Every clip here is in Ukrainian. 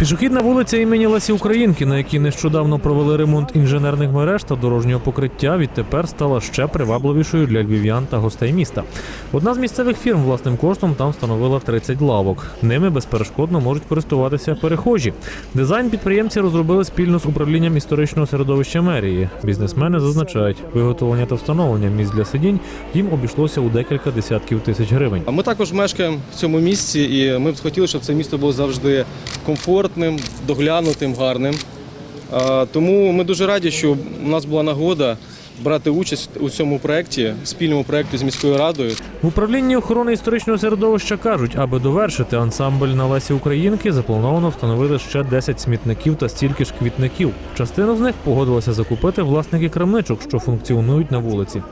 Пішохідна вулиця імені Лесі Українки, на якій нещодавно провели ремонт інженерних мереж та дорожнього покриття, відтепер стала ще привабливішою для львів'ян та гостей міста. Одна з місцевих фірм власним коштом там встановила 30 лавок. Ними безперешкодно можуть користуватися перехожі. Дизайн підприємці розробили спільно з управлінням історичного середовища мерії. Бізнесмени зазначають, виготовлення та встановлення місць для сидінь їм обійшлося у декілька десятків тисяч гривень. Ми також мешкаємо в цьому місці, і ми б хотіли, щоб це місто було завжди комфортним, доглянутим, гарним. Тому ми дуже раді, що у нас була нагода брати участь у цьому проєкті, спільному проєкті з міською радою. В управлінні охорони історичного середовища кажуть, аби довершити ансамбль на Лесі Українки, заплановано встановити ще 10 смітників та стільки ж квітників. Частину з них погодилися закупити власники крамничок, що функціонують на вулиці.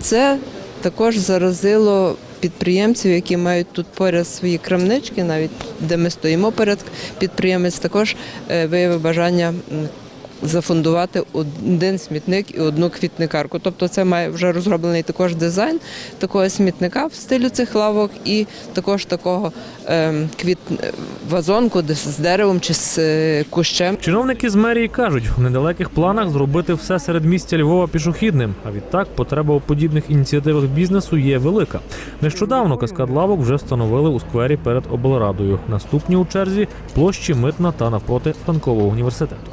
Це також заразило підприємців, які мають тут поряд свої крамнички, навіть де ми стоїмо перед підприємець, також е, виявив бажання зафундувати один смітник і одну квітникарку. Тобто це має вже розроблений також дизайн такого смітника в стилю цих лавок і також такого ем, квіт вазонку з деревом чи з е, кущем. Чиновники з мерії кажуть, в недалеких планах зробити все серед місця Львова пішохідним. А відтак потреба у подібних ініціативах бізнесу є велика. Нещодавно каскад лавок вже встановили у сквері перед облрадою. Наступні у черзі площі митна та навпроти Франкового університету.